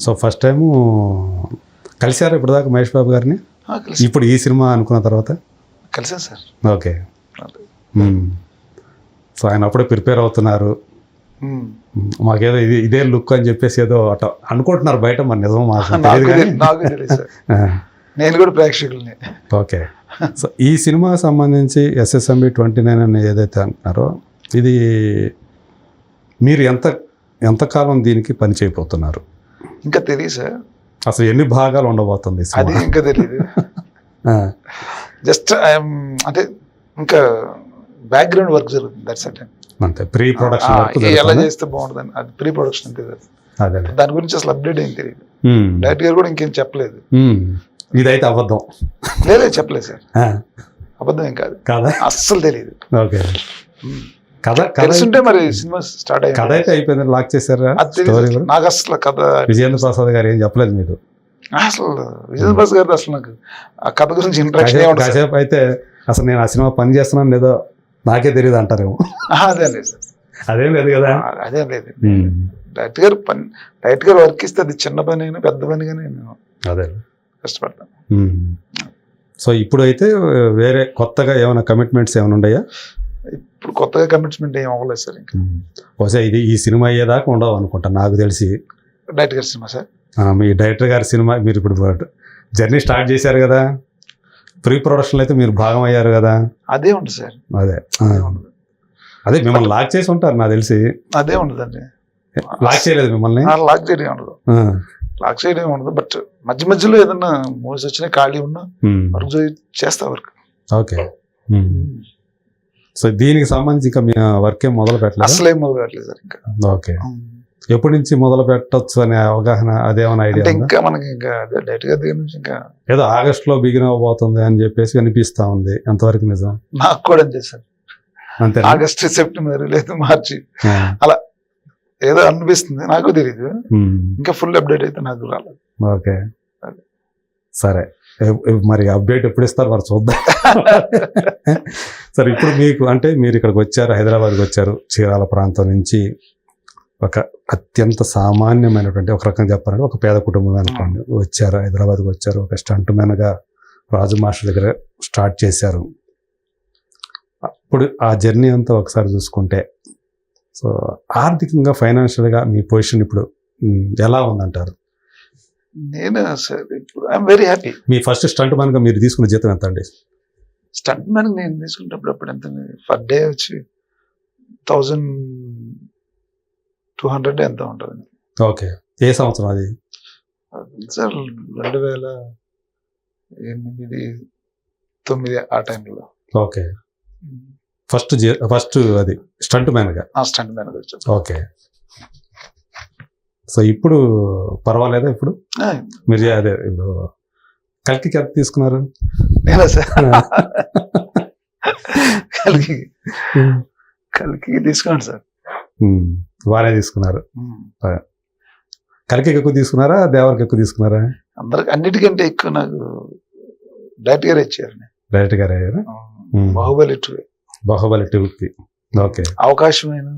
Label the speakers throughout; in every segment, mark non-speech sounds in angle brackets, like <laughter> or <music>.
Speaker 1: So first time కలిశారు ఇప్పటిదాకా మహేష్ బాబు గారిని? ఇప్పుడు ఈ సినిమా అనుకున్న తర్వాత?
Speaker 2: కలిసాను సార్.
Speaker 1: ఓకే. సో ఆయన అప్పుడే ప్రిపేర్ అవుతున్నారు. మాకేదో ఇది ఇదే లుక్ అని చెప్పేసి ఏదో అట అనుకుంటున్నారు బయట మరి నిజం
Speaker 2: నేను కూడా ప్రేక్షకుల్ని.
Speaker 1: ఓకే. <laughs> సో ఈ సినిమాకి సంబంధించి ఎస్ఎస్ఎంబి ట్వంటీ నైన్ అని ఏదైతే అంటున్నారో ఇది మీరు ఎంత ఎంతకాలం దీనికి పని చేయబోతున్నారు?
Speaker 2: ఇంకా తెలియదు సార్
Speaker 1: అసలు ఎన్ని భాగాలు ఉండబోతుంది
Speaker 2: అది ఇంకా తెలియదు జస్ట్ అంటే ఇంకా బ్యాక్గ్రౌండ్ వర్క్ జరుగుతుంది దట్స్ అట్
Speaker 1: అంతే ప్రీ ప్రొడక్షన్
Speaker 2: ఎలా? చేస్తే బాగుంటుందని అది ప్రీ ప్రొడక్షన్ అంతే
Speaker 1: అదే
Speaker 2: దాని గురించి అసలు అప్డేట్ ఏం తెలియదు. డైరెక్ట్ గారు కూడా ఇంకేం చెప్పలేదు.
Speaker 1: ఇదైతే అబద్ధం.
Speaker 2: లేదే చెప్పలేదు సార్. అబద్ధం ఏం కాదు.
Speaker 1: కాదా?
Speaker 2: అస్సలు తెలియదు
Speaker 1: ఓకే. కథ
Speaker 2: తెలుసుంటే మరి సినిమా స్టార్ట్
Speaker 1: కథ అయితే అయిపోయింది లాక్ చేశారా?
Speaker 2: నాకు అసలు కథ
Speaker 1: విజయేంద్ర ప్రసాద్ గారు ఏం చెప్పలేదు మీకు?
Speaker 2: అసలు విజయ్ బాస్ గారు అసలు నాకు ఆ కథ గురించి ఇంట్రెక్షన్
Speaker 1: కాసేపు అయితే అసలు నేను ఆ సినిమా పని చేస్తున్నాను లేదో నాకే తెలియదు అంటారేమో
Speaker 2: అదే లేదు
Speaker 1: అదేం లేదు కదా.
Speaker 2: అదే లేదు డైరెక్ట్ గారు పని డైరెక్ట్ గారు వర్క్ ఇస్తే అది చిన్న పని అయినా పెద్ద పని కానీ నేను
Speaker 1: అదే.
Speaker 2: కష్టపడతాను.
Speaker 1: సో ఇప్పుడు అయితే వేరే కొత్తగా ఏమైనా కమిట్మెంట్స్ ఏమైనా ఉన్నాయా?
Speaker 2: ఇప్పుడు కొత్తగా కమిట్మెంట్ ఏం అవ్వలేదు సార్ ఇంకా.
Speaker 1: బహుశా ఇది ఈ సినిమా అయ్యేదాకా ఉండవు అనుకుంటా నాకు తెలిసి.
Speaker 2: డైరెక్ట్ గారి సినిమా సార్.
Speaker 1: మీ డైరెక్టర్ గారి సినిమా మీరు ఇప్పుడు జర్నీ స్టార్ట్ చేశారు కదా ప్రీ ప్రొడక్షన్ అయితే మీరు భాగం అయ్యారు కదా.
Speaker 2: అదే ఉండదు సార్.
Speaker 1: అదే.
Speaker 2: అదే ఉండదు
Speaker 1: అదే మిమ్మల్ని లాక్ చేసి ఉంటారు నాకు తెలిసి.
Speaker 2: అదే ఉండదండి.
Speaker 1: లాక్ చేయలేదు మిమ్మల్ని?
Speaker 2: లాక్ చేయడం ఉండదు. లాక్ చేయడం ఉండదు. బట్ మధ్య మధ్యలో ఏదన్నా మూవీస్ వచ్చినా ఖాళీ ఉన్నా. వర్క్ చేస్తా వర్క్.
Speaker 1: ఓకే. సో దీనికి సంబంధించి ఇంకా మీ వర్క్ ఏం మొదలు పెట్టలేదు?
Speaker 2: అసలు ఏం మొదలు పెట్టలేదు సార్ ఇంకా.
Speaker 1: ఓకే. ఎప్పటి నుంచి మొదలు పెట్టొచ్చు అనే అవగాహన అదేమైనా ఐడియా
Speaker 2: ఇంకా మనకి ఇంకా డైరెక్ట్ గారి దగ్గర నుంచి ఇంకా
Speaker 1: ఏదో ఆగస్ట్లో బిగిన్ అవబోతుంది అని చెప్పేసి అనిపిస్తా ఉంది. ఎంతవరకు నిజం?
Speaker 2: నాకు కూడా అంతే సార్.
Speaker 1: అంతే
Speaker 2: ఆగస్ట్ సెప్టెంబర్ లేదు మార్చి. ఏదో అనిపిస్తుంది. నాకు తెలియదు ఇంకా ఫుల్ అప్డేట్ అయితే నాకు రాలేదు.
Speaker 1: ఓకే. సరే. మరి అప్డేట్ ఎప్పుడు ఇస్తారు? మరి చూద్దాం. <laughs> సరే ఇప్పుడు మీకు అంటే మీరు ఇక్కడికి వచ్చారు హైదరాబాద్కి వచ్చారు చీరాల ప్రాంతం నుంచి ఒక అత్యంత సామాన్యమైనటువంటి ఒక రకంగా చెప్పాలంటే ఒక పేద కుటుంబం అనుకోండి. వచ్చారు హైదరాబాద్కి వచ్చారు ఒక స్టంట్ మ్యాన్గా రాజు మాస్టర్ దగ్గర స్టార్ట్ చేశారు. అప్పుడు ఆ జర్నీ అంతా ఒకసారి చూసుకుంటే సో ఆర్థికంగా ఫైనాన్షియల్గా మీ పొజిషన్ ఇప్పుడు ఎలా ఉందంటారు?
Speaker 2: నేను సార్ ఇప్పుడు ఐఎమ్ వెరీ హ్యాపీ
Speaker 1: మీ ఫస్ట్ స్టంట్ మ్యాన్గా మీరు తీసుకున్న జీతం ఎంత అండి?
Speaker 2: స్టంట్ మ్యాన్ నేను తీసుకున్నప్పుడు అప్పుడు ఎంత పర్ డే వచ్చి థౌజండ్ టూ హండ్రెడ్ ఎంత ఉంటుంది.
Speaker 1: ఓకే. ఏ సంవత్సరం అది?
Speaker 2: సార్ రెండు వేల ఎనిమిది తొమ్మిది ఆ టైంలో.
Speaker 1: ఓకే. ఫస్ట్ ఫస్ట్ అది స్టంట్ మ్యాన్గా
Speaker 2: ఆ స్టంట్ మ్యాన్ వచ్చాను
Speaker 1: ఓకే. సో ఇప్పుడు పర్వాలేదా ఇప్పుడు? మీరు అదే ఇప్పుడు కల్కి ఎంత తీసుకున్నారు?
Speaker 2: నేనా సార్? కలికి. కలికి తీసుకోండి సార్.
Speaker 1: బాగానే తీసుకున్నారు. కలికి ఎక్కువ తీసుకున్నారా? దేవరికి ఎక్కువ తీసుకున్నారా?
Speaker 2: అందరికి అన్నిటికంటే ఎక్కువ నాకు డైరెక్ట్ గారు ఇచ్చారు.
Speaker 1: డైరెక్ట్ గారే.
Speaker 2: బాహుబలి టూ
Speaker 1: బాహుబలి టూకి ఓకే.
Speaker 2: అవకాశమైన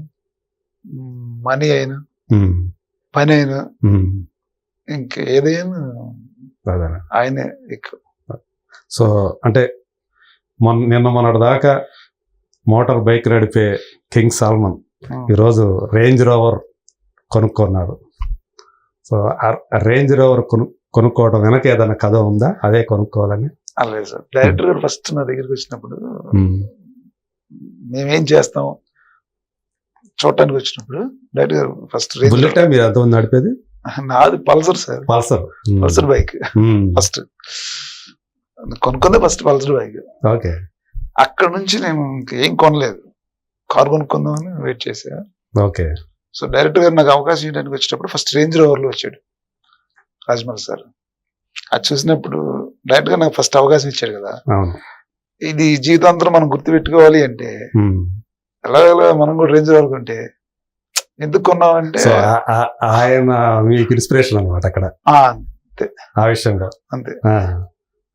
Speaker 2: మనీ అయినా పని అయినా ఇంకా ఏదైనా
Speaker 1: అదేనా
Speaker 2: ఆయనే ఎక్కువ.
Speaker 1: సో అంటే మొన్న నిన్న మొన్నటి దాకా మోటార్ బైక్ నడిపే కింగ్ సాల్మన్ ఈరోజు రేంజ్ రోవర్ కొనుక్కున్నాడు సో రేంజ్ రోవర్ కొను కొనుక్కోవడం వెనక ఏదైనా కథ ఉందా? అదే కొనుక్కోవాలని?
Speaker 2: అలాగే సార్. డైరెక్టర్ గారు ఫస్ట్ నా దగ్గరికి వచ్చినప్పుడు మేమేం చేస్తాం? చూడటానికి వచ్చినప్పుడు డైరెక్టర్ గారు ఫస్ట్
Speaker 1: బుల్లెట్? మీరు ఎంతమంది నడిపేది?
Speaker 2: నాది Pulsar sir.
Speaker 1: Pulsar.
Speaker 2: Pulsar bike. First. కొనుక్కుందే first Pulsar bike.
Speaker 1: Okay.
Speaker 2: అక్కడ నుంచి నేను ఇంకేం కొనలేదు. కార్ కొనుక్కుందామని వెయిట్ చేసా.
Speaker 1: ఓకే.
Speaker 2: సో డైరెక్టర్ గారు నాకు అవకాశం ఇవ్వడానికి వచ్చేటప్పుడు ఫస్ట్ రేంజ్ రోవర్లో వచ్చాడు. రాజమౌళి సార్. అది చూసినప్పుడు డైరెక్ట్గా నాకు ఫస్ట్ అవకాశం ఇచ్చాడు కదా. ఇది జీవితాంతరం మనం గుర్తుపెట్టుకోవాలి అంటే. ఎలాగలా మనం కూడా రేంజ్ రోవర్ కొంటే ఎందుకు
Speaker 1: ఆ- ఆయన మీకు ఇన్స్పిరేషన్ అనమాట అక్కడ.
Speaker 2: ఆ,
Speaker 1: ఆ విషయంలో.
Speaker 2: అంతే.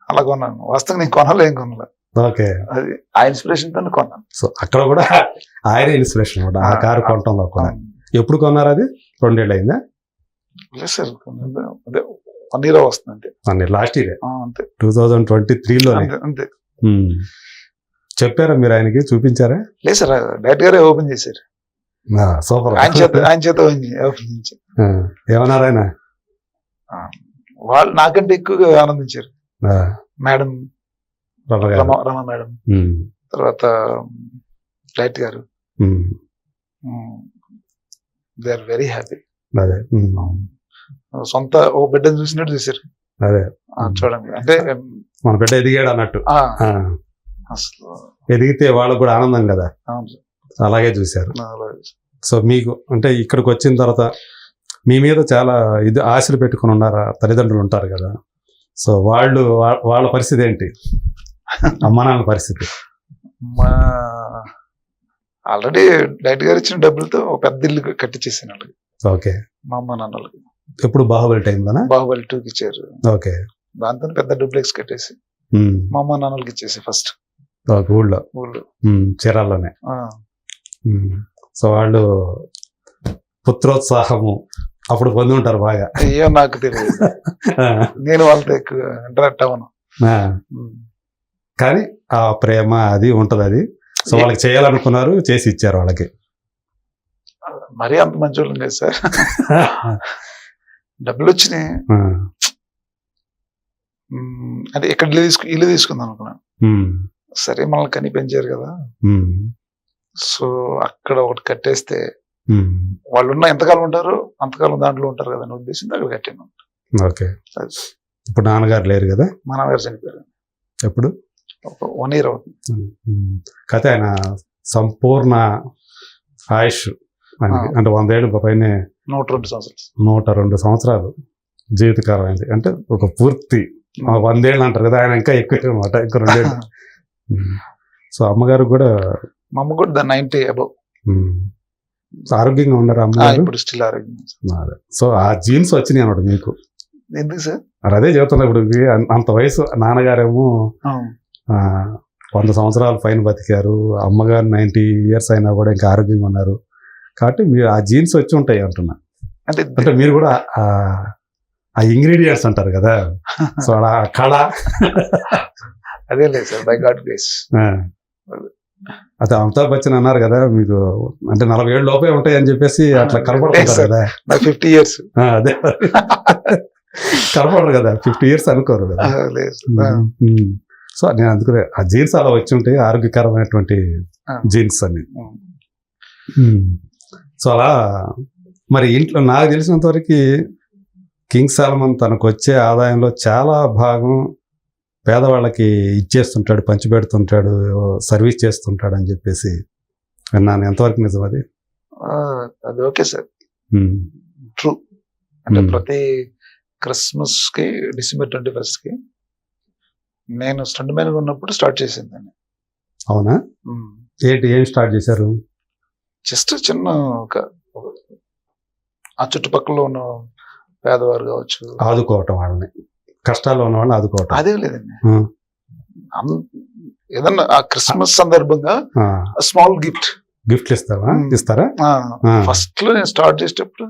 Speaker 2: అలా కొన్నాను. వాస్తవం నేను కొనాలి ఏం కొనలే?
Speaker 1: ఓకే.
Speaker 2: అది ఆ ఇన్స్పిరేషన్తో కొన్నాను.
Speaker 1: సో అక్కడ కూడా ఆయన ఇన్స్పిరేషన్ అనమాట ఆ కారు కొనటంలో కూడా. ఎప్పుడు కొన్నారు అది? రెండేళ్ళు అయిందా
Speaker 2: లేదు సార్ అదే వన్ ఇయర్ వస్తుంది అంతే
Speaker 1: అన్ని లాస్ట్ ఇయర్.
Speaker 2: అంతే.
Speaker 1: టూ థౌజండ్ ట్వంటీ త్రీలోనే.
Speaker 2: అంతే అంతే.
Speaker 1: చెప్పారా మీరు ఆయనకి? చూపించారా?
Speaker 2: లేదు సార్ డైరెక్ట్ గారే ఓపెన్ చేశారు.
Speaker 1: సూపర్.
Speaker 2: ఆయన చేత ఆయన చేత
Speaker 1: ఏమన్నారు ఆయన?
Speaker 2: వాళ్ళు నాకంటే ఎక్కువగా ఆనందించారు. Madam
Speaker 1: Rama
Speaker 2: madam. తర్వాత లైట్ గారు. They are very happy.
Speaker 1: అదే
Speaker 2: సొంత ఓ బిడ్డను చూసినట్టు చూసారు
Speaker 1: అదే.
Speaker 2: చూడండి. అంటే
Speaker 1: మన బిడ్డ ఎదిగాడు అన్నట్టు.
Speaker 2: అసలు
Speaker 1: ఎదిగితే వాళ్ళకు కూడా ఆనందం కదా.
Speaker 2: అవును.
Speaker 1: అలాగే చూశారు. సో మీకు అంటే ఇక్కడికి వచ్చిన తర్వాత మీ మీద చాలా ఇది ఆశలు పెట్టుకుని ఉన్నారా తల్లిదండ్రులు ఉంటారు కదా. సో వాళ్ళు వాళ్ళ పరిస్థితి ఏంటి? అమ్మ నాన్న పరిస్థితి.
Speaker 2: మా ఆల్రెడీ లైట్ గారు ఇచ్చిన డబ్బులతో ఒక పెద్ద ఇల్లు కట్టించేసాను వాళ్ళకి
Speaker 1: ఓకే.
Speaker 2: మా అమ్మ నాన్నలకి
Speaker 1: ఎప్పుడు బాహుబలి టైంలోనా?
Speaker 2: బాహుబలి టూకి ఇచ్చారు.
Speaker 1: ఓకే.
Speaker 2: దాంతో పెద్ద డూప్లెక్స్ కట్టేసి మా అమ్మ నాన్నలకి ఇచ్చేసి ఫస్ట్
Speaker 1: ఊళ్ళో.
Speaker 2: ఊళ్ళో.
Speaker 1: చీరాల్లోనే. సో వాళ్ళు పుత్రోత్సాహము అప్పుడు పొంది ఉంటారు బాగా.
Speaker 2: అయ్యో నాకు తెలియదు. నేను వాళ్ళతో ఎక్కువ ఇంటరాక్ట్ అవ్వను.
Speaker 1: కానీ ఆ ప్రేమ అది ఉంటది అది. సో వాళ్ళకి చేయాలనుకున్నారు చేసి ఇచ్చారు వాళ్ళకి.
Speaker 2: మరీ అంత మంచి వాళ్ళం లేదు సార్. <laughs> డబ్బులు వచ్చినాయి. అదే ఇక్కడ ఇల్లు తీసుకు ఇల్లు తీసుకుందాం అనుకున్నాను. సరే మనల్ని కని పెంచారు కదా సో అక్కడ ఒకటి కట్టేస్తే వాళ్ళు ఉన్న ఎంతకాలం ఉంటారు? అంతకాలం దాంట్లో ఉంటారు కదా అనే ఉద్దేశంతో అక్కడ కట్టాను
Speaker 1: ఓకే. ఇప్పుడు నాన్నగారు లేరు కదా?
Speaker 2: మా నాన్నగారు చనిపోయారు.
Speaker 1: ఎప్పుడు?
Speaker 2: వన్ ఇయర్ అవుతుంది.
Speaker 1: కాకపోతే ఆయన సంపూర్ణ ఆయుష్. అంటే వందేళ్ళు పైన
Speaker 2: నూట రెండు సంవత్సరాలు.
Speaker 1: నూట రెండు సంవత్సరాలు జీవితకాలం అయింది అంటే ఒక పూర్తి వందేళ్ళు అంటారు కదా ఆయన ఇంకా ఎక్కువ అనమాట ఇంకా రెండేళ్ళు. <laughs> సో అమ్మగారు కూడా
Speaker 2: మా అమ్మ కూడా దాని నైన్టీ అబౌవ్
Speaker 1: ఉమ్, ఆరోగ్యంగా ఉన్నారు
Speaker 2: ఇప్పుడు స్టిల్ ఆరోగ్యం
Speaker 1: అదే. సో ఆ జీన్స్ వచ్చినాయి అనమాట మీకు.
Speaker 2: ఎందుకు సార్?
Speaker 1: మరి అదే చెబుతున్నా ఇప్పుడు అంత వయసు నాన్నగారేమో ఆ, వంద సంవత్సరాల పైన బతికారు. అమ్మగారు నైంటీ ఇయర్స్ అయినా కూడా ఇంకా ఆరోగ్యంగా ఉన్నారు. కాబట్టి మీరు ఆ జీన్స్ వచ్చి ఉంటాయి అంటున్నా.
Speaker 2: అంటే
Speaker 1: అంటే మీరు కూడా ఆ ఆ ఇంగ్రీడియంట్స్ అంటారు కదా. <laughs> సో అలా ఆ కళ.
Speaker 2: అదే లేదు సార్. By God grace.
Speaker 1: అదే అమితాబ్ బచ్చన్ అన్నారు కదా మీకు అంటే నలభై ఏళ్ళు లోపే ఉంటాయి అని చెప్పేసి అట్లా
Speaker 2: sir.
Speaker 1: కదా
Speaker 2: ఫిఫ్టీ ఇయర్స్
Speaker 1: అదే కనపడరు కదా ఫిఫ్టీ ఇయర్స్ అనుకోరు కదా. సో నేను అందుకనే ఆ జీన్స్ అలా వచ్చి ఉంటాయి ఆరోగ్యకరమైనటువంటి. జీన్స్ అని. సో అలా మరి ఇంట్లో నాకు తెలిసినంత వరకు కింగ్ సాల్మన్ తనకు వచ్చే ఆదాయంలో చాలా భాగం పేదవాళ్ళకి ఇచ్చేస్తుంటాడు పంచిపెడుతుంటాడు సర్వీస్ చేస్తుంటాడు అని చెప్పేసి విన్నాను. ఎంతవరకు నిజం అది?
Speaker 2: అది ఓకే సార్. ట్రూ. అంటే. ప్రతి క్రిస్మస్కి డిసెంబర్ ట్వంటీ ఫస్ట్కి నేను స్టంట్ మ్యాన్ ఉన్నప్పుడు స్టార్ట్ చేసింది దాన్ని
Speaker 1: అవునా ఏంటి ఏం స్టార్ట్ చేశారు?
Speaker 2: జస్ట్ చిన్న ఒక ఒక- ఆ చుట్టుపక్కల ఉన్న పేదవారు కావచ్చు
Speaker 1: ఆదుకోవటం వాళ్ళని. కష్టాల్లో ఉన్న వాళ్ళని ఆదుకోవటం.
Speaker 2: అదే లేదండి. ఏదన్నా ఆ క్రిస్మస్ సందర్భంగా స్మాల్ గిఫ్ట్.
Speaker 1: గిఫ్ట్లు ఇస్తారా
Speaker 2: Hmm.
Speaker 1: ఇస్తారా?
Speaker 2: ఫస్ట్లో నేను స్టార్ట్ చేసేటప్పుడు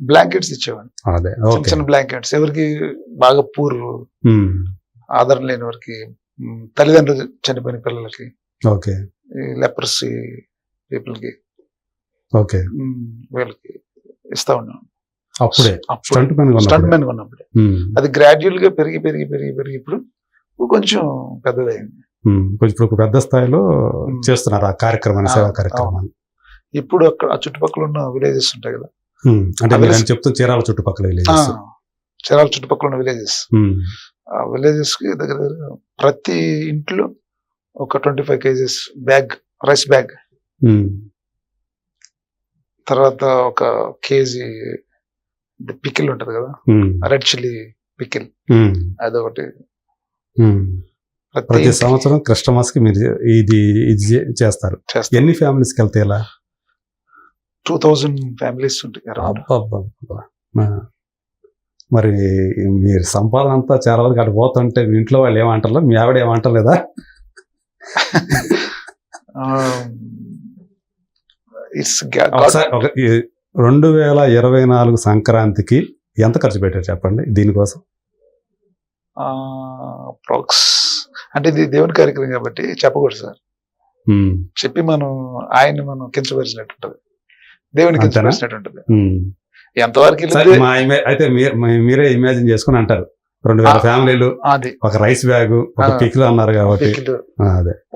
Speaker 2: బ్లాంకెట్స్ ఇచ్చేవాడిని.
Speaker 1: అదే
Speaker 2: చిన్న
Speaker 1: ఓకే.
Speaker 2: చిన్న బ్లాంకెట్స్. ఎవరికి బాగా పూర్. ఆధారం లేని వారికి తల్లిదండ్రులు చనిపోయిన పిల్లలకి
Speaker 1: ఓకే.
Speaker 2: లెపర్సీ పీపుల్కి
Speaker 1: ఓకే
Speaker 2: వీళ్ళకి ఇస్తా ఉన్నాను.
Speaker 1: అప్పుడే. స్టంట్ మ్యాన్
Speaker 2: అది గ్రాడ్యువల్గా పెరిగి పెరిగి పెరిగి పెరిగి ఇప్పుడు కొంచెం పెద్దదైంది.
Speaker 1: కొంచెం ఇప్పుడు పెద్ద స్థాయిలో. చేస్తున్నారు ఆ కార్యక్రమాన్ని
Speaker 2: ఆ,
Speaker 1: సేవా కార్యక్రమాన్ని
Speaker 2: ఇప్పుడు అక్కడ ఆ చుట్టుపక్కల ఉన్న విలేజెస్ ఉంటాయి కదా.
Speaker 1: అంటే చెప్తున్న చీరాల చుట్టుపక్కల విలేజెస్.
Speaker 2: చీరాల చుట్టుపక్కల ఉన్న విలేజెస్. ఆ విలేజెస్కి దగ్గర దగ్గర ప్రతి ఇంట్లో ఒక twenty five kgs bag rice bag. తర్వాత ఒక కేజీ పికిల్ ఉంటది కదా. Red chilli pickle. అదొకటి. ప్రతి
Speaker 1: సంవత్సరం క్రిస్టమస్కి మీరు ఇది ఇది చేస్తారు.
Speaker 2: చేస్తాం
Speaker 1: ఎన్ని ఫ్యామిలీస్కి వెళ్తాయి ఇలా
Speaker 2: టూ థౌజండ్ ఫ్యామిలీస్ ఉంటాయి.
Speaker 1: మరి మీరు సంపాదన అంతా చాలా వరకు అటు పోతుంటే మీ ఇంట్లో వాళ్ళు ఏమంటారు మీ ఆవిడ ఏమంటలేదా
Speaker 2: ఇట్స్ <laughs>
Speaker 1: రెండు వేల ఇరవై నాలుగు సంక్రాంతికి ఎంత ఖర్చు పెట్టారు చెప్పండి దీనికోసం?
Speaker 2: ప్రాక్స్ అంటే ఇది దేవుని కార్యక్రమం కాబట్టి చెప్పకూడదు సార్. చెప్పి మనం ఆయన్ని మనం కించపరిచినట్టు ఉంటది దేవుని? కించపరిచినట్టు ఉంటది. ఎంతవరకు
Speaker 1: అయితే మీరు ఇమాజిన్ చేసుకుని అంటారు. రెండు వేల. ఫ్యామిలీలు
Speaker 2: అది.
Speaker 1: ఒక రైస్ బ్యాగ్ ఒక. పిక్లు అన్నారు కాబట్టి.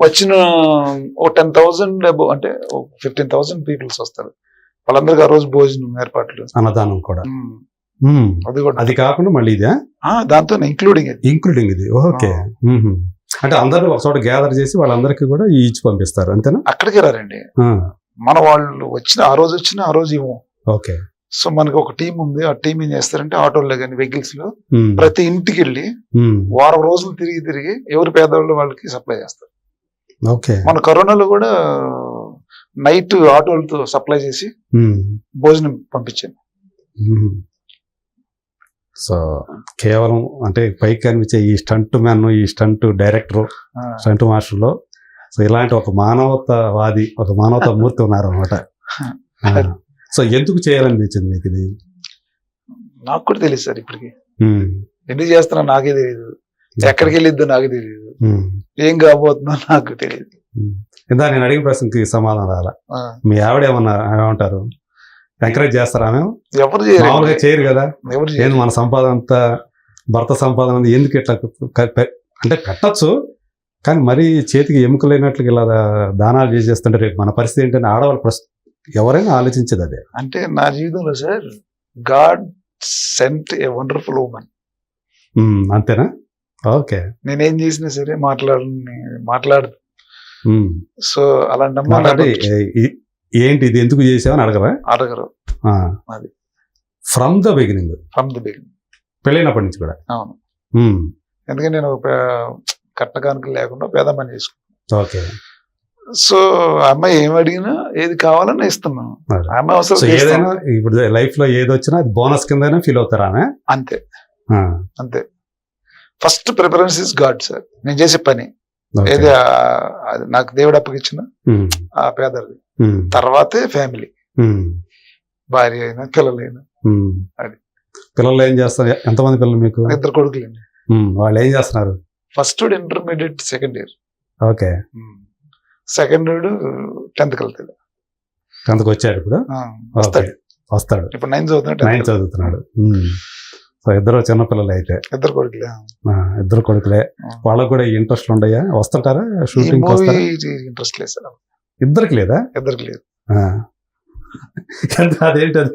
Speaker 2: వచ్చిన ఓ టెన్ థౌసండ్ అంటే ఫిఫ్టీన్ థౌసండ్ పీపుల్స్ వస్తారు. వాళ్ళందరికీ ఆ రోజు భోజనం ఏర్పాట్లు.
Speaker 1: అన్నదానం కూడా.
Speaker 2: అది కూడా.
Speaker 1: అది కాకుండా మళ్ళీ ఇదే?
Speaker 2: ఆ, దాంతో ఇంక్లూడింగ్
Speaker 1: ఇంక్లూడింగ్ ఇది. ఓకే. అంటే అందరూ ఒక చోట గ్యాదర్ చేసి వాళ్ళందరికీ కూడా ఇచ్చి పంపిస్తారు అంతేనా?
Speaker 2: అక్కడికి రారండి.
Speaker 1: ఆ,
Speaker 2: మన వాళ్ళు వచ్చిన ఆ రోజు వచ్చిన ఆ రోజు ఇవ్వం.
Speaker 1: ఓకే.
Speaker 2: సో మనకి ఒక టీం ఉంది. ఆ టీం ఏం చేస్తారంటే ఆటోల్లో కానీ
Speaker 1: వెహికల్స్లో.
Speaker 2: ప్రతి ఇంటికి వెళ్ళి. వారం రోజులు తిరిగి తిరిగి ఎవరు పేదవాళ్ళు వాళ్ళకి సప్లై చేస్తారు.
Speaker 1: ఓకే.
Speaker 2: మన కరోనాలో కూడా నైట్ ఆటోలతో సప్లై చేసి. భోజనం పంపించాను.
Speaker 1: సో కేవలం అంటే పైకి కనిపించే ఈ స్టంట్ మ్యాన్ ఈ స్టంట్ డైరెక్టర్ స్టంట్ మాస్టర్లో సో ఇలాంటి ఒక మానవతావాది ఒక మానవతా మూర్తి ఉన్నారు అనమాట <laughs> సో ఎందుకు చేయాలనిపించింది మీకు ఇది?
Speaker 2: నాకు కూడా తెలియదు సార్ ఇప్పటికి. ఎందుకు చేస్తున్నా నాకే తెలియదు ఎక్కడికి వెళ్ళిద్దో నాకు తెలియదు. ఏం కాబోతుందో నాకు తెలియదు.
Speaker 1: ఇందా నేను అడిగిన ప్రశ్నకి సమాధానం రాల. మీ ఆవిడ ఏమన్నా ఏమంటారు? ఎంకరేజ్ చేస్తారా మేము?
Speaker 2: ఎవరు
Speaker 1: మామూలుగా చేయరు కదా. ఏంది
Speaker 2: చేయరు.
Speaker 1: మన సంపాదన అంతా భర్త సంపాదన ఎందుకు ఇట్లా అంటే పెట్టచ్చు కానీ మరీ చేతికి ఎముక లేనట్లు ఇలా దానాలు చేసేస్తుంటే రేపు మన పరిస్థితి ఏంటంటే ఆడవాళ్ళ ప్రశ్న ఎవరైనా ఆలోచించేది అదే.
Speaker 2: అంటే నా జీవితంలో sir God sent a wonderful women.
Speaker 1: Um, అంతేనా? ఓకే.
Speaker 2: నేనేం చేసినా సరే మాట్లాడు మాట్లాడు. సో అలాంటి
Speaker 1: ఏంటి ఇది ఎందుకు చేసావని అడగరా.
Speaker 2: అడగరు అది.
Speaker 1: From the beginning
Speaker 2: from the begin
Speaker 1: పెళ్ళైనప్పటి నుంచి కూడా.
Speaker 2: అవును. ఎందుకంటే నేను ఒక కట్టకానికి లేకుండా పేదమ్మని చేసుకున్నాను
Speaker 1: ఓకే.
Speaker 2: సో అమ్మాయి ఏం అడిగినా ఏది కావాలని ఇస్తున్నాను అమ్మాయి అవసరం.
Speaker 1: ఏదైనా ఇప్పుడు లైఫ్లో ఏది వచ్చినా అది బోనస్ కిందనే ఫీల్ అవుతారా ఆమె?
Speaker 2: అంతే. అంతే. First preference is God sir. నేను చేసే పని. ఏది నాకు దేవుడు అప్పగిచ్చిన
Speaker 1: ఉమ్,
Speaker 2: ఆ పేదది తర్వాతే ఫ్యామిలీ. భార్య అయినా పిల్లలైనా. అది.
Speaker 1: పిల్లలు ఏం చేస్తారు? ఎంతమంది పిల్లలు మీకు?
Speaker 2: ఇద్దరు కొడుకులండి.
Speaker 1: ఉమ్, వాళ్ళు ఏం చేస్తున్నారు?
Speaker 2: First intermediate second year.
Speaker 1: Okay.
Speaker 2: Second tenth వెళ్తాడు.
Speaker 1: టెన్త్కి వచ్చాడు ఇప్పుడు?
Speaker 2: వస్తాడు.
Speaker 1: వస్తాడు.
Speaker 2: ఇప్పుడు నైన్త్ చదువుతున్నాడు
Speaker 1: నైన్త్ చదువుతున్నాడు. సో ఇద్దరు చిన్నపిల్లలు అయితే.
Speaker 2: ఇద్దరు కొడుకులే.
Speaker 1: ఆ, ఇద్దరు కొడుకులే. వాళ్ళకు కూడా ఇంట్రెస్ట్ ఉండయా? వస్తుంటారా? షూటింగ్
Speaker 2: ఇంట్రెస్ట్ లేదు సార్.
Speaker 1: ఇద్దరికి లేదా?
Speaker 2: ఇద్దరికి లేదు.
Speaker 1: అదేంటి అది?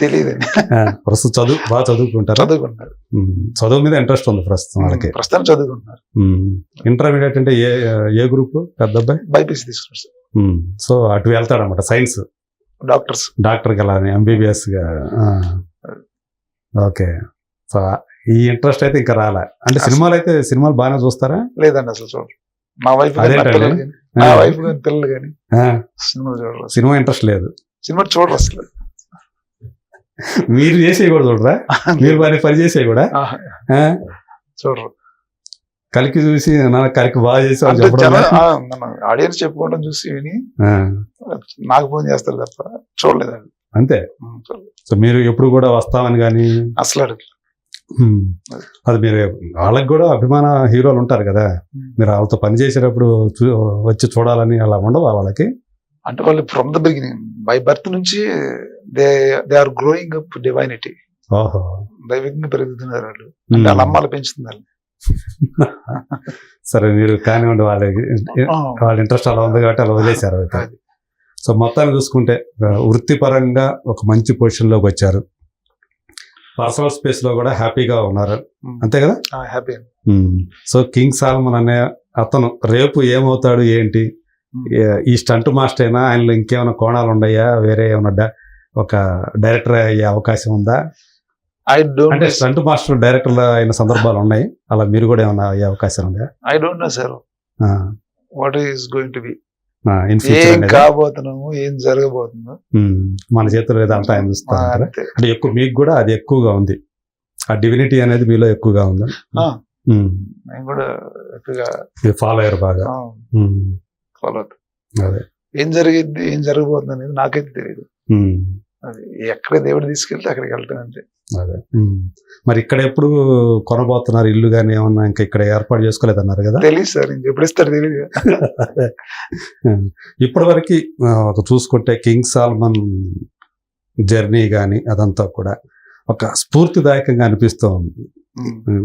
Speaker 2: తెలియదండి
Speaker 1: ఆ, ప్రస్తుతం చదువు బాగా చదువుకుంటారా?
Speaker 2: చదువుకుంటున్నారు
Speaker 1: ఉమ్, చదువు మీద ఇంట్రెస్ట్ ఉంది ప్రస్తుతం వాళ్ళకి.
Speaker 2: ప్రస్తుతం చదువుకుంటున్నారు.
Speaker 1: ఇంటర్మీడియట్ అంటే ఏ ఏ గ్రూప్ పెద్ద అబ్బాయి?
Speaker 2: బైపీసీ తీసుకున్నారు
Speaker 1: సో అటు వెళ్తాడు అనమాట సైన్స్
Speaker 2: డాక్టర్స్
Speaker 1: డాక్టర్గా ఎంబీబీఎస్గా. ఓకే. సో ఈ ఇంట్రెస్ట్ అయితే ఇంకా రాలే. అంటే సినిమాలు అయితే సినిమాలు బాగానే చూస్తారా?
Speaker 2: లేదండి అసలు చూడరు. మా వైఫ్ నా వైఫ్ కానీ పిల్లలు కానీ సినిమా చూడరు.
Speaker 1: సినిమా ఇంట్రెస్ట్ లేదు.
Speaker 2: సినిమా చూడరు అసలు.
Speaker 1: మీరు చేసేవి కూడా చూడరా? <laughs> మీరు పని పని చేసేవి కూడా?
Speaker 2: చూడరు.
Speaker 1: కలికి చూసి నా కలికి బాగా
Speaker 2: మన ఆడియన్స్ చెప్పుకోవడం చూసి విని నాకు ఫోన్ చేస్తారు తప్ప చూడలేదండి
Speaker 1: అంతే. సో మీరు ఎప్పుడు కూడా వస్తామని కానీ
Speaker 2: అసలు
Speaker 1: అది మీరు వాళ్ళకి కూడా అభిమాన హీరోలు ఉంటారు కదా. మీరు వాళ్ళతో పని చేసేటప్పుడు వచ్చి చూడాలని అలా ఉండవా వాళ్ళకి?
Speaker 2: అంటే వాళ్ళు from the beginning by birth నుంచి they they are growing up divinity
Speaker 1: ఓహో.
Speaker 2: దైవికంగా పెరుగుతున్నారు వాళ్ళు. వాళ్ళ అమ్మాలు పెంచుతున్నారు. <laughs>
Speaker 1: సరే మీరు కానివ్వండి వాళ్ళకి.
Speaker 2: ఆ,
Speaker 1: వాళ్ళ ఇంట్రెస్ట్ అలా ఉంది కాబట్టి అలా వదిలేశారు అయితే.
Speaker 2: అది.
Speaker 1: సో మొత్తాన్ని చూసుకుంటే వృత్తిపరంగా ఒక మంచి పొజిషన్లోకి వచ్చారు. పర్సనల్ స్పేస్లో కూడా హ్యాపీగా ఉన్నారు. అంతే కదా?
Speaker 2: హ్యాపీ.
Speaker 1: సో కింగ్ సాల్మన్ అనే అతను రేపు ఏమవుతాడు ఏంటి? ఈ స్టంట్ మాస్టర్ అయినా ఆయనలో ఇంకేమైనా కోణాలు ఉన్నాయా? వేరే ఏమైనా ఒక డైరెక్టర్ అయ్యే అవకాశం ఉందా?
Speaker 2: ఐ
Speaker 1: అంటే
Speaker 2: డోంట్
Speaker 1: స్టంట్ మాస్టర్ డైరెక్టర్ అయిన సందర్భాలు ఉన్నాయి. అలా మీరు కూడా ఏమైనా అయ్యే అవకాశం ఉందా
Speaker 2: I don't know sir what is going to be ఏం కాబోతున్నాము ఏం జరగబోతుందో.
Speaker 1: మన చేతుల్లో ఏదో అంతా ఆయన అంటే ఎక్కువ మీకు కూడా అది ఎక్కువగా ఉంది. ఆ డివినిటీ అనేది మీలో ఎక్కువగా ఉంది?
Speaker 2: నేను కూడా ఎక్కువగా
Speaker 1: ఫాలో అయ్యారు బాగా.
Speaker 2: ఫాలో
Speaker 1: అదే.
Speaker 2: ఏం జరిగిద్ది ఏం జరగబోతుంది అనేది నాకైతే తెలియదు అది ఎక్కడ దేవుడు తీసుకెళ్తే అక్కడికి వెళ్తాం అంతే.
Speaker 1: అదే. మరి ఇక్కడ ఎప్పుడు కొనబోతున్నారు ఇల్లు కానీ ఏమన్నా ఇంకా ఇక్కడ ఏర్పాటు చేసుకోలేదన్నారు కదా?
Speaker 2: తెలియదు సార్ ఇంకెప్పుడు ఇస్తారు తెలియదు <laughs>
Speaker 1: ఇప్పటి వరకు ఒక చూసుకుంటే కింగ్ సాల్మన్ జర్నీ కానీ అదంతా కూడా ఒక స్ఫూర్తిదాయకంగా అనిపిస్తూ ఉంది.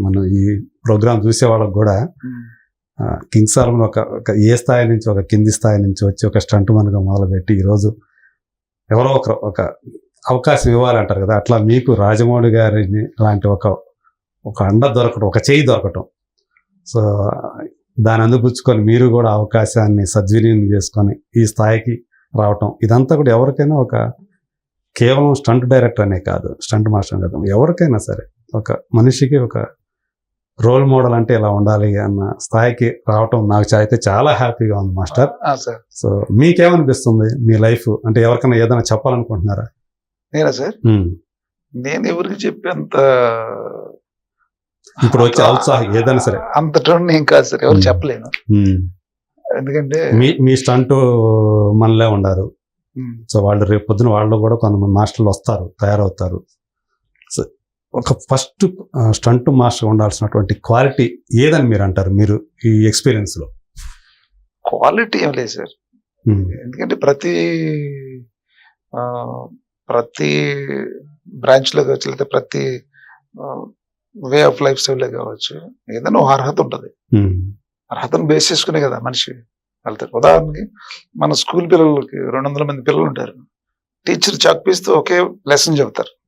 Speaker 1: మనం ఈ ప్రోగ్రామ్ చూసే వాళ్ళకి కూడా కింగ్ సాల్మన్ ఒక ఒక ఏ స్థాయి నుంచి ఒక కింది స్థాయి నుంచి వచ్చి ఒక స్టంట్ మనగా మొదలుపెట్టి ఈరోజు ఎవరో ఒకరు ఒక అవకాశం ఇవ్వాలంటారు కదా. అట్లా మీకు రాజమౌళి గారిని లాంటి ఒక ఒక అండ దొరకటం ఒక చేయి దొరకటం. సో దాని అందుపుచ్చుకొని మీరు కూడా అవకాశాన్ని సద్వినియోగం చేసుకొని ఈ స్థాయికి రావటం. ఇదంతా కూడా ఎవరికైనా ఒక కేవలం స్టంట్ డైరెక్టర్ అనే కాదు స్టంట్ మాస్టర్ కాదు. ఎవరికైనా సరే ఒక మనిషికి ఒక రోల్ మోడల్ అంటే ఇలా ఉండాలి అన్న స్థాయికి రావటం నాకు అయితే చాలా హ్యాపీగా ఉంది మాస్టర్. సో మీకేమనిపిస్తుంది మీ లైఫ్? అంటే ఎవరికైనా ఏదైనా చెప్పాలనుకుంటున్నారా?
Speaker 2: నేనా సార్. నేను ఎవరికి చెప్పేంత
Speaker 1: ఇప్పుడు వచ్చే ఔత్సాహం ఏదైనా సరే.
Speaker 2: అంత టోన్ నేను కాదు సార్. ఎవరు. చెప్పలేను. ఎందుకంటే
Speaker 1: మీ మీ స్టంట్ మనలే ఉండారు. సో వాళ్ళు రేపు పొద్దున వాళ్ళు కూడా కొంతమంది మాస్టర్లు వస్తారు తయారవుతారు. ఒక ఫస్ట్ స్టంట్ మాస్టర్ ఉండాల్సినటువంటి క్వాలిటీ ఏదని మీరు అంటారు? మీరు ఈ ఎక్స్పీరియన్స్లో?
Speaker 2: క్వాలిటీ ఏం లేదు సార్. ఎందుకంటే ప్రతి ప్రతి బ్రాంచ్లో కావచ్చు లేదా ప్రతి వే ఆఫ్ లైఫ్ స్టైల్లో కావచ్చు ఏదైనా ఒక అర్హత ఉంటుంది. అర్హతను బేస్ చేసుకునే కదా మనిషి. వెళ్తారు ఉదాహరణకి మన స్కూల్ పిల్లలకి రెండు వందల మంది పిల్లలు ఉంటారు. టీచర్ చాక్ పీస్తూ ఒకే లెసన్ చెప్తారు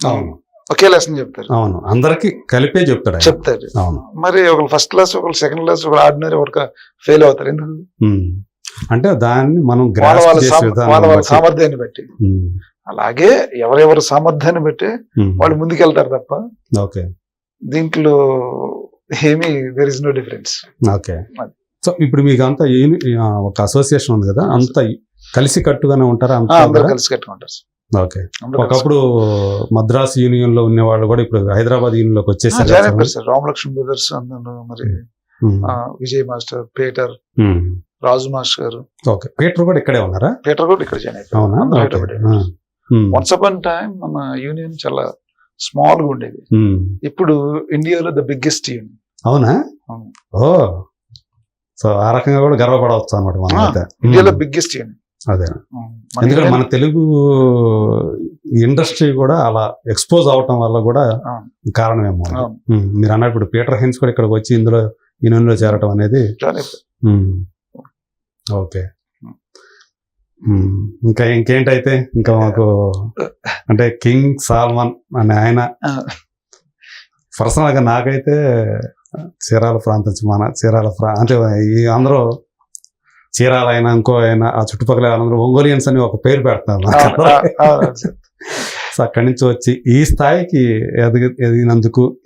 Speaker 1: అవును
Speaker 2: ఒకే లెసన్ చెప్తారు
Speaker 1: అవును అందరికి కలిపే చెప్తాడు.
Speaker 2: చెప్తారు
Speaker 1: అవును
Speaker 2: మరి ఒకరు ఫస్ట్ క్లాస్ ఒకరు సెకండ్ క్లాస్ ఒకరు ఆర్డినరీ ఒకరు ఫెయిల్ అవుతారు ఎందుకు.
Speaker 1: అంటే దాన్ని మనం
Speaker 2: వాళ్ళ. సామర్థ్యాన్ని బట్టి. అలాగే ఎవరెవరి సామర్థ్యాన్ని బట్టి. వాళ్ళు ముందుకెళ్తారు తప్ప
Speaker 1: ఓకే
Speaker 2: దీంట్లో ఏమీ there is no difference
Speaker 1: okay. So ఇప్పుడు మీకు అంతా ఒక అసోసియేషన్ ఉంది కదా అంత కలిసి కట్టుగానే ఉంటారా అంతా
Speaker 2: అందరూ? కలిసి కట్టుకుంటారు
Speaker 1: ఓకే. ఒకప్పుడు మద్రాస్ యూనియన్లో ఉన్న వాళ్ళు కూడా ఇప్పుడు హైదరాబాద్
Speaker 2: యూనియన్లోకి
Speaker 1: వచ్చేసారు.
Speaker 2: జాయిన్
Speaker 1: కదా
Speaker 2: అయిపోయారు సార్ రామలక్ష్మణ్ బ్రదర్స్ అందరూ మరి Vijay master Peter. Raju master garu.
Speaker 1: Okay. Peter కూడా ఇక్కడే ఉన్నారా?
Speaker 2: పీటర్ కూడా ఇక్కడ జాయిన్ అయిపోయారు. వన్స్ అపాన్ టైం మన యూనియన్ చాలా స్మాల్గా ఉండేది. ఇప్పుడు ఇండియాలో ద బిగ్గెస్ట్ యూనియన్.
Speaker 1: అవునా. ఓ. సో ఆ రకంగా కూడా గర్వపడవచ్చు అనమాట
Speaker 2: ఇండియాలో. Biggest union.
Speaker 1: అదే. ఎందుకంటే మన తెలుగు ఇండస్ట్రీ కూడా అలా ఎక్స్పోజ్ అవటం వల్ల కూడా. కారణమేమో. మీరు అన్నప్పుడు ఇప్పుడు పీటర్ హెన్స్ కూడా ఇక్కడికి వచ్చి ఇందులో యూనియన్లో చేరటం అనేది ఓకే. ఇంకా ఇంకేంటైతే? ఇంకా మాకు అంటే కింగ్ సాల్మన్ అనే ఆయన పర్సనల్గా నాకైతే చీరాల ప్రాంతం మన చీరాల ప్రా అంటే ఈ అందరూ చీరాల అయినా ఇంకో అయినా ఆ చుట్టుపక్కల అందరూ ఒంగోలియన్స్ అని ఒక పేరు పెడుతున్నారు నాకు. సో అక్కడి నుంచి వచ్చి ఈ స్థాయికి ఎదిగి ఎదిగినందుకు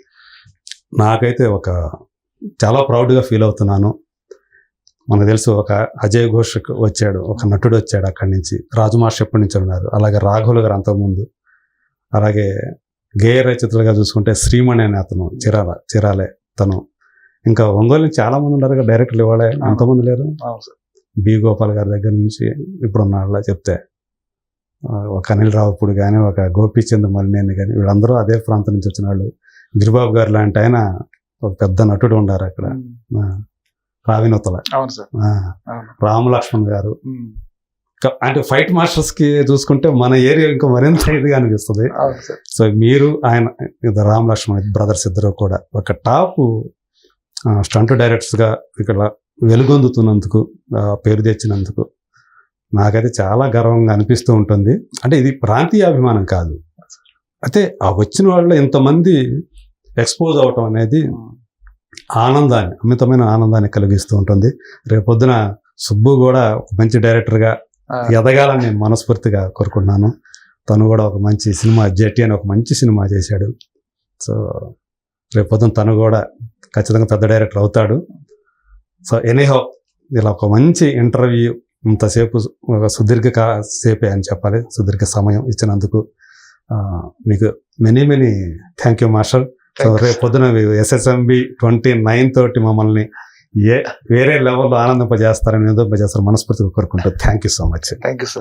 Speaker 1: నాకైతే ఒక చాలా ప్రౌడ్గా ఫీల్ అవుతున్నాను. మనకు తెలుసు ఒక అజయ్ ఘోష్ వచ్చాడు ఒక నటుడు వచ్చాడు అక్కడి నుంచి. రాజు మాస్టర్ ఎప్పటి నుంచి ఉన్నారు. అలాగే రాఘవులు గారు అంతకుముందు అలాగే గేయ రచయితలుగా చూసుకుంటే శ్రీమణి అనే అతను చిరాల చిరాలే తను. ఇంకా ఒంగోలు చాలా మంది ఉన్నారు డైరెక్టర్లు ఇవ్వలే ఎంతమంది లేరు. బి. గోపాల్ గారి దగ్గర నుంచి ఇప్పుడు వాళ్ళ చెప్తే ఒక అనిల్ రావుపూడి కానీ ఒక గోపీచంద్ మలినేని కానీ వీళ్ళందరూ అదే ప్రాంతం నుంచి వచ్చిన వాళ్ళు. గిరిబాబు గారు లాంటి ఆయన ఒక పెద్ద నటుడు ఉన్నారు అక్కడ. ఆ, రావినూతల
Speaker 2: అవును సార్.
Speaker 1: ఆ,
Speaker 2: అవును.
Speaker 1: రామ్ లక్ష్మణ్ గారు అంటే ఫైట్ మాస్టర్స్కి చూసుకుంటే మన ఏరియా ఇంకా మరింత ఇదిగా అనిపిస్తుంది. సో మీరు ఆయన రామ్ లక్ష్మణ్ బ్రదర్స్ ఇద్దరు కూడా ఒక టాప్ స్టంట్ డైరెక్టర్స్గా ఇక్కడ వెలుగొందుతున్నందుకు పేరు తెచ్చినందుకు నాకైతే చాలా గర్వంగా అనిపిస్తూ ఉంటుంది. అంటే ఇది ప్రాంతీయ అభిమానం కాదు. అయితే ఆ వచ్చిన వాళ్ళు ఇంతమంది ఎక్స్పోజ్ అవటం అనేది. ఆనందాన్ని అమితమైన ఆనందాన్ని కలిగిస్తూ ఉంటుంది. రేపొద్దున సుబ్బు కూడా ఒక మంచి డైరెక్టర్గా ఎదగాలని నేను మనస్ఫూర్తిగా కోరుకుంటున్నాను. తను కూడా ఒక మంచి సినిమా జెట్టి అని ఒక మంచి సినిమా చేశాడు. సో రేపొద్దున తను కూడా ఖచ్చితంగా పెద్ద డైరెక్టర్ అవుతాడు. సో ఎనీహౌ ఇలా ఒక మంచి ఇంటర్వ్యూ ఇంతసేపు ఒక సుదీర్ఘ సేపే అని చెప్పాలి. సుదీర్ఘ సమయం ఇచ్చినందుకు మీకు many many thank you master so. రేపు పొద్దున ఎస్ఎస్ఎంబి ట్వంటీ నైన్ తోటి మమ్మల్ని ఏ వేరే లెవెల్లో ఆనందింపజేస్తారని నిందింపజేస్తారు మనస్ఫూర్తిగా కోరుకుంటూ thank you so much
Speaker 2: thank you sir